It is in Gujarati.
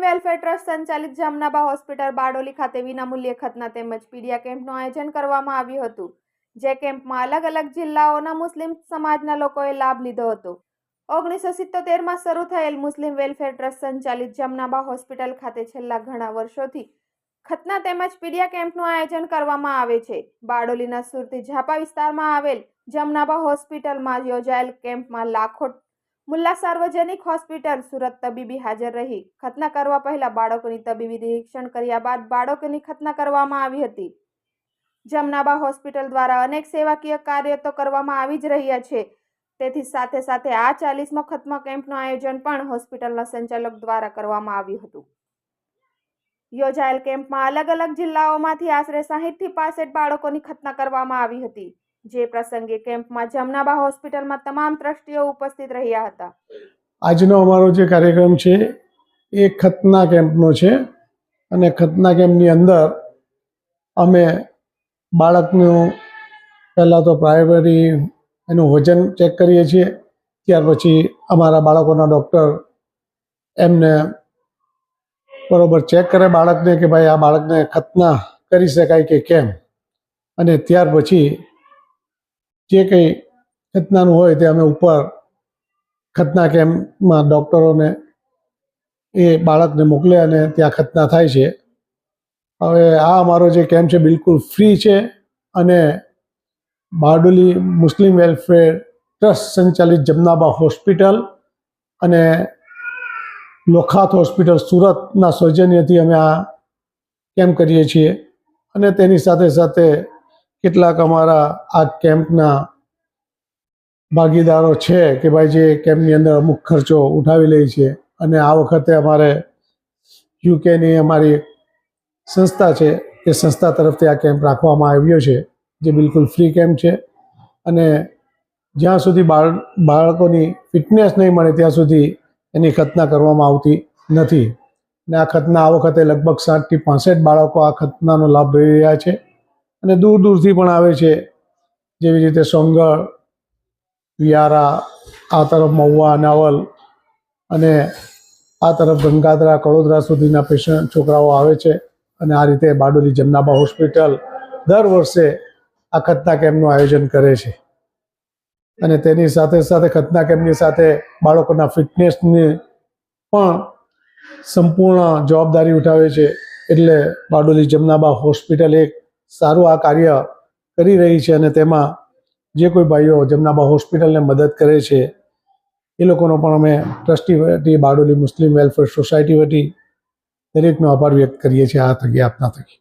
મુસ્લિમ વેલફેર ટ્રસ્ટ સંચાલિત જામનાબા હોસ્પિટલ બારડોલી ખાતે વિનામૂલ્યે ખતના તેમજ પીડિયા કેમ્પનું આયોજન કરવામાં આવ્યું હતું, જે કેમ્પમાં અલગ અલગ જિલ્લાઓના મુસ્લિમ સમાજના લોકોએ લાભ લીધો હતો. ઓગણીસો સિત્તોતેરમાં શરૂ થયેલ મુસ્લિમ વેલફેર ટ્રસ્ટ સંચાલિત જમનાબા હોસ્પિટલ ખાતે છેલ્લા ઘણા વર્ષોથી ખતના તેમજ પીડિયા કેમ્પનું આયોજન કરવામાં આવે છે. બારડોલીના સુરતી ઝાપા વિસ્તારમાં આવેલ જમનાબા હોસ્પિટલમાં યોજાયેલ કેમ્પમાં લાખો મુલ્લા સાર્વજનિક હોસ્પિટલ સુરત તબીબી હાજર રહી. ખતના કરવા પહેલા બાળકોની તબીબી નિરીક્ષણ કર્યા બાદ બાળકોની ખતના કરવામાં આવી હતી. જમનાબા હોસ્પિટલ દ્વારા અનેક સેવાકીય કાર્યો તો કરવામાં આવી જ રહ્યા છે. તેથી સાથે સાથે આ ચાલીસમો ખતમા કેમ્પનું આયોજન પણ હોસ્પિટલના સંચાલક દ્વારા કરવામાં આવ્યું હતું. યોજાયેલ કેમ્પમાં અલગ અલગ જિલ્લાઓમાંથી આશરે સાહીઠથી પાસઠ બાળકોની ખતના કરવામાં આવી હતી. જે પ્રસંગે કેમ્પમાં જમનાબા હોસ્પિટલમાં તમામ ટ્રસ્ટીઓ ઉપસ્થિત રહ્યા હતા. આજનો અમારો જે કાર્યક્રમ છે, એ ખતના કેમ્પનો છે અને ખતના કેમ્પની અંદર અમે બાળકનું પહેલાં તો પ્રાઇમરી એનું વજન ચેક કરીએ છીએ, ત્યાર પછી અમારા બાળકોના ડૉક્ટર એમને બરોબર ચેક કરે બાળકને કે ભાઈ આ બાળકને ખતના કરી શકાય કે કેમ? અને ત્યાર પછી જે કંઈ ખતનાનું હોય તે અમે ઉપર ખતના કેમ્પમાં ડૉક્ટરોને એ બાળકને મોકલે અને ત્યાં ખતના થાય છે. હવે આ અમારો જે કેમ્પ છે બિલકુલ ફ્રી છે અને બારડોલી મુસ્લિમ વેલફેર ટ્રસ્ટ સંચાલિત જમનાબા હોસ્પિટલ અને લોખાત હોસ્પિટલ સુરતના સૌજન્યથી અમે આ કેમ્પ કરીએ છીએ અને તેની સાથે સાથે કેટલાક અમારા આ કેમ્પના ભાગીદારો છે કે ભાઈ જે કેમ્પની અંદર અમુક ખર્ચો ઉઠાવી લે છે. અને આ વખતે અમારે યુકેની અમારી સંસ્થા છે, એ સંસ્થા તરફથી આ કેમ્પ રાખવામાં આવ્યો છે, જે બિલકુલ ફ્રી કેમ્પ છે. અને જ્યાં સુધી બાળ, બાળકોની ફિટનેસ નહીં મળે ત્યાં સુધી એની ખતના કરવામાં આવતી નથી. અને આ ખતના આ વખતે લગભગ સાઠથી પાસઠ બાળકો આ ખતનાનો લાભ લઈ રહ્યા છે. અને દૂર દૂરથી પણ આવે છે. જેવી રીતે સોંગળ વિયારા આ તરફ મહુવા નાવલ અને આ તરફ ગંગાધરા, કડોદરા સુધીના પેશન્ટ છોકરાઓ આવે છે અને આ રીતે બારડોલી જમનાબા હોસ્પિટલ દર વર્ષે આ ખતના કેમ્પનું આયોજન કરે છે. અને તેની સાથે સાથે ખતના કેમ્પની સાથે બાળકોના ફિટનેસની પણ સંપૂર્ણ જવાબદારી ઉઠાવે છે. એટલે બારડોલી જમનાબા હોસ્પિટલ એક સારું આ કાર્ય કરી રહી છે અને તેમાં જે કોઈ ભાઈઓ જમનાબા હોસ્પિટલને મદદ કરે છે, એ લોકોનો પણ અમે ટ્રસ્ટી વટી બારડોલી મુસ્લિમ વેલફેર સોસાયટી વટી દરેકનો આભાર વ્યક્ત કરીએ છીએ આ થકી, આપના થકી.